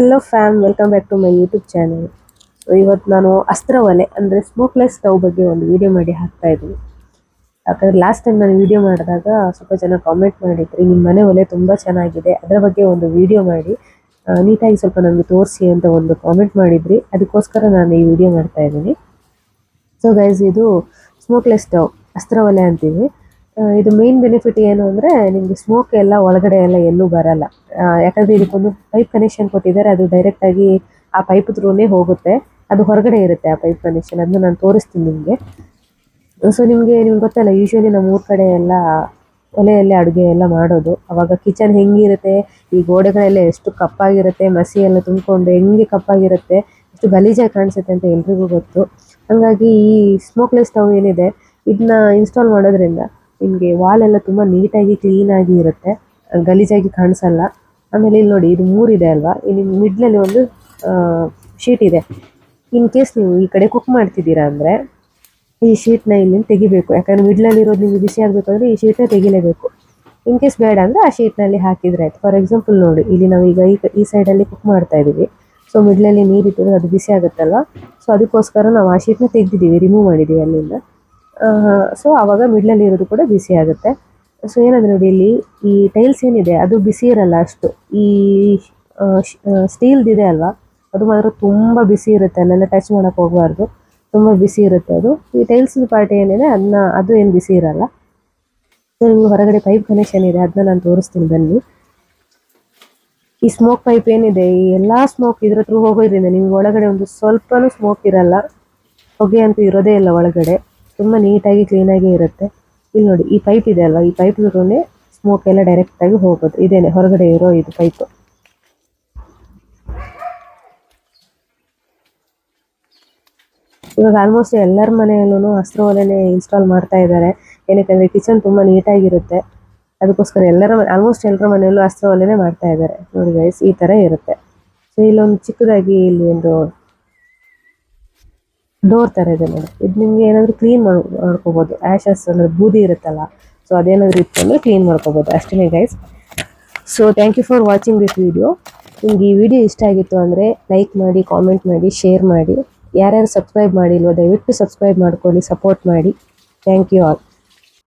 Hello fam welcome back to my YouTube channel ಇವತ್ತು ನಾನು ಅಸ್ತ್ರ ಒಲೆ, ಅಂದರೆ ಸ್ಮೋಕ್ಲೆಸ್ ಸ್ಟವ್ ಬಗ್ಗೆ ಒಂದು ವಿಡಿಯೋ ಮಾಡಿ ಹಾಕ್ತಾ ಇದ್ದೀನಿ. ಯಾಕಂದರೆ ಲಾಸ್ಟ್ ಟೈಮ್ ನಾನು ವಿಡಿಯೋ ಮಾಡಿದಾಗ ಸ್ವಲ್ಪ ಜನ ಕಾಮೆಂಟ್ ಮಾಡಿದ್ರಿ ನಿಮ್ಮ ಮನೆ ಒಲೆ ತುಂಬ ಚೆನ್ನಾಗಿದೆ. ಅದರ ಬಗ್ಗೆ ಒಂದು ವಿಡಿಯೋ ಮಾಡಿ. ನೀಟಾಗಿ ಸ್ವಲ್ಪ ನನಗೆ ತೋರಿಸಿ ಅಂತ ಒಂದು ಕಾಮೆಂಟ್ ಮಾಡಿದ್ರಿ. ಅದಕ್ಕೋಸ್ಕರ ನಾನು ಈ ವಿಡಿಯೋ ಮಾಡ್ತಾ ಇದ್ದೀನಿ. ಸೊ ಗೈಸ್ ಇದು ಸ್ಮೋಕ್ಲೆಸ್ ಸ್ಟವ್ ಅಸ್ತ್ರ ಒಲೆ ಅಂತೀವಿ. ಇದು ಮೇನ್ ಬೆನಿಫಿಟ್ ಏನು ಅಂದರೆ ನಿಮಗೆ ಸ್ಮೋಕ್ ಎಲ್ಲ ಒಳಗಡೆ ಎಲ್ಲ ಎಲ್ಲೂ ಬರಲ್ಲ. ಯಾಕಂದರೆ ಇದಕ್ಕೊಂದು ಪೈಪ್ ಕನೆಕ್ಷನ್ ಕೊಟ್ಟಿದ್ದಾರೆ, ಅದು ಡೈರೆಕ್ಟಾಗಿ ಆ ಪೈಪ್ ಥ್ರೂನೇ ಹೋಗುತ್ತೆ. ಅದು ಹೊರಗಡೆ ಇರುತ್ತೆ ಆ ಪೈಪ್ ಕನೆಕ್ಷನ್ ಅದನ್ನ ನಾನು ತೋರಿಸ್ತೀನಿ ನಿಮಗೆ. ಸೊ ನಿಮಗೆ, ನಿಮ್ಗೆ ಗೊತ್ತಲ್ಲ ಯೂಶ್ವಲಿ ನಮ್ಮ ಊರ ಕಡೆ ಎಲ್ಲ ಒಲೆಯಲ್ಲೇ ಅಡುಗೆ ಎಲ್ಲ ಮಾಡೋದು. ಅವಾಗ ಕಿಚನ್ ಹೆಂಗಿರುತ್ತೆ, ಈ ಗೋಡೆಗಳೆಲ್ಲ ಎಷ್ಟು ಕಪ್ಪಾಗಿರುತ್ತೆ, ಮಸಿ ಎಲ್ಲ ತುಂಬಿಕೊಂಡು ಹೆಂಗೆ ಕಪ್ಪಾಗಿರುತ್ತೆ, ಎಷ್ಟು ಗಲೀಜಾಗಿ ಕಾಣಿಸುತ್ತೆ ಅಂತ ಎಲ್ರಿಗೂ ಗೊತ್ತು. ಹಾಗಾಗಿ ಈ ಸ್ಮೋಕ್ಲೆಸ್ ಸ್ಟವ್ ಏನಿದೆ, ಇದನ್ನ ಇನ್ಸ್ಟಾಲ್ ಮಾಡೋದ್ರಿಂದ ನಿಮಗೆ ವಾಲ್ ಎಲ್ಲ ತುಂಬ ನೀಟಾಗಿ ಕ್ಲೀನ್ ಆಗಿ ಇರುತ್ತೆ ಗಲೀಜಾಗಿ ಕಾಣಿಸಲ್ಲ. ಆಮೇಲೆ ಇಲ್ಲಿ ನೋಡಿ, ಇದು ಮೂರಿದೆ ಅಲ್ವಾ? ಇಲ್ಲಿ ಮಿಡ್ಲಲ್ಲಿ ಒಂದು ಶೀಟ್ ಇದೆ. ಇನ್ ಕೇಸ್ ನೀವು ಈ ಕಡೆ ಕುಕ್ ಮಾಡ್ತಿದ್ದೀರಾ ಅಂದರೆ, ಈ ಶೀಟ್ನ ಇಲ್ಲಿ ತೆಗಿಬೇಕು. ಯಾಕಂದ್ರೆ ಮಿಡ್ಲಲ್ಲಿ ಇರೋದು ನಿಮಗೆ ಬಿಸಿ ಆಗಬೇಕಂದ್ರೆ ಈ ಶೀಟ್ನ ತೆಗಿಲೇಬೇಕು. ಇನ್ ಕೇಸ್ ಬೇಡ ಅಂದರೆ ಆ ಶೀಟ್ನಲ್ಲಿ ಹಾಕಿದ್ರೆ ಆಯ್ತು. ಫಾರ್ ಎಕ್ಸಾಂಪಲ್ ನೋಡಿ, ಇಲ್ಲಿ ನಾವು ಈಗ ಈ ಈ ಸೈಡಲ್ಲಿ ಕುಕ್ ಮಾಡ್ತಾ ಇದ್ದೀವಿ. ಸೊ ಮಿಡ್ಲಲ್ಲಿ ನೀರಿಟ್ಟಿದ್ರೆ ಅದು ಬಿಸಿ ಆಗುತ್ತಲ್ವ? ಸೊ ಅದಕ್ಕೋಸ್ಕರ ನಾವು ಆ ಶೀಟ್ನ ತೆಗೆದಿದ್ದೀವಿ ರಿಮೂವ್ ಮಾಡಿದ್ದೀವಿ ಅಲ್ಲಿಂದ. ಸೊ ಆವಾಗ ಮಿಡ್ಲಲ್ಲಿ ಇರೋದು ಕೂಡ ಬಿಸಿ ಆಗುತ್ತೆ. ಸೊ ಏನಂದ್ರೆ ನೋಡಿ ಇಲ್ಲಿ ಈ ಟೈಲ್ಸ್ ಏನಿದೆ, ಅದು ಬಿಸಿ ಇರಲ್ಲ ಅಷ್ಟು. ಈ ಸ್ಟೀಲ್ದಿದೆ ಅಲ್ವಾ? ಅದು ಮಾತ್ರ ತುಂಬ ಬಿಸಿ ಇರುತ್ತೆ, ಅಲ್ಲೆಲ್ಲ ಟಚ್ ಮಾಡೋಕೆ ಹೋಗಬಾರ್ದು. ತುಂಬ ಬಿಸಿ ಇರುತ್ತೆ ಅದು. ಈ ಟೈಲ್ಸ್ ಪಾರ್ಟಿ ಏನಿದೆ ಅದನ್ನ ಅದು ಏನು ಬಿಸಿ ಇರಲ್ಲ. ಸೊ ನಿಮ್ಗೆ ಹೊರಗಡೆ ಪೈಪ್ ಕನೆಕ್ಷನ್ ಇದೆ ಅದನ್ನ ನಾನು ತೋರಿಸ್ತೀನಿ ಬನ್ನಿ. ಈ ಸ್ಮೋಕ್ ಪೈಪ್ ಏನಿದೆ, ಈ ಎಲ್ಲ ಸ್ಮೋಕ್ ಇದ್ರ ಹತ್ರ ಹೋಗೋದ್ರಿಂದ ನಿಮ್ಗೆ ಒಳಗಡೆ ಒಂದು ಸ್ವಲ್ಪನೂ ಸ್ಮೋಕ್ ಇರಲ್ಲ. ಹೊಗೆ ಅಂತೂ ಇರೋದೇ ಇಲ್ಲ ಒಳಗಡೆ. ತುಂಬ ನೀಟಾಗಿ ಕ್ಲೀನಾಗಿ ಇರುತ್ತೆ. ಇಲ್ಲಿ ನೋಡಿ, ಈ ಪೈಪ್ ಇದೆ ಅಲ್ವಾ? ಈ ಪೈಪ್ ಜೊತೆ ಸ್ಮೋಕ್ ಎಲ್ಲ ಡೈರೆಕ್ಟಾಗಿ ಹೋಗೋದು. ಇದೇನೆ, ಹೊರಗಡೆ ಇರೋ ಇದು ಪೈಪ್ ಇವಾಗ ಆಲ್ಮೋಸ್ಟ್ ಎಲ್ಲರ ಮನೆಯಲ್ಲೂ ಹಸಿರು ಒಲೆನೆ ಇನ್ಸ್ಟಾಲ್ ಮಾಡ್ತಾ ಇದ್ದಾರೆ. ಏನಕ್ಕೆ ಕಿಚನ್ ತುಂಬ ನೀಟಾಗಿರುತ್ತೆ. ಅದಕ್ಕೋಸ್ಕರ ಎಲ್ಲರ ಆಲ್ಮೋಸ್ಟ್ ಎಲ್ಲರ ಮನೆಯಲ್ಲೂ ಹಸಿರು ಒಲೆನೆ ಮಾಡ್ತಾ ಇದ್ದಾರೆ. ನೋಡಿ ಗೈಸ್ ಈ ಥರ ಇರುತ್ತೆ. ಸೊ ಇಲ್ಲೊಂದು ಚಿಕ್ಕದಾಗಿ ಇಲ್ಲಿ ಒಂದು ಡೋರ್ ಥರ ಇದೆ ನೋಡಿ. ಇದು ನಿಮಗೆ ಏನಾದರೂ ಕ್ಲೀನ್ ಮಾಡಿ, ಮಾಡ್ಕೋಬೋದು. ಆ್ಯಶಸ್ ಅಂದರೆ ಬೂದಿ ಇರುತ್ತಲ್ಲ ಸೊ ಅದೇನಾದರೂ ಇತ್ತು ಕ್ಲೀನ್ ಮಾಡ್ಕೋಬೋದು. ಅಷ್ಟೇ guys so thank you for watching this video ನಿಮ್ಗೆ ಈ ವಿಡಿಯೋ ಇಷ್ಟ ಆಗಿತ್ತು ಅಂದರೆ ಲೈಕ್ ಮಾಡಿ ಕಾಮೆಂಟ್ ಮಾಡಿ ಶೇರ್ ಮಾಡಿ. ಯಾರ್ಯಾರು ಸಬ್ಸ್ಕ್ರೈಬ್ ಮಾಡಿಲ್ವೋ, ದಯವಿಟ್ಟು ಸಬ್ಸ್ಕ್ರೈಬ್ ಮಾಡ್ಕೊಳ್ಳಿ ಸಪೋರ್ಟ್ ಮಾಡಿ. Thank you all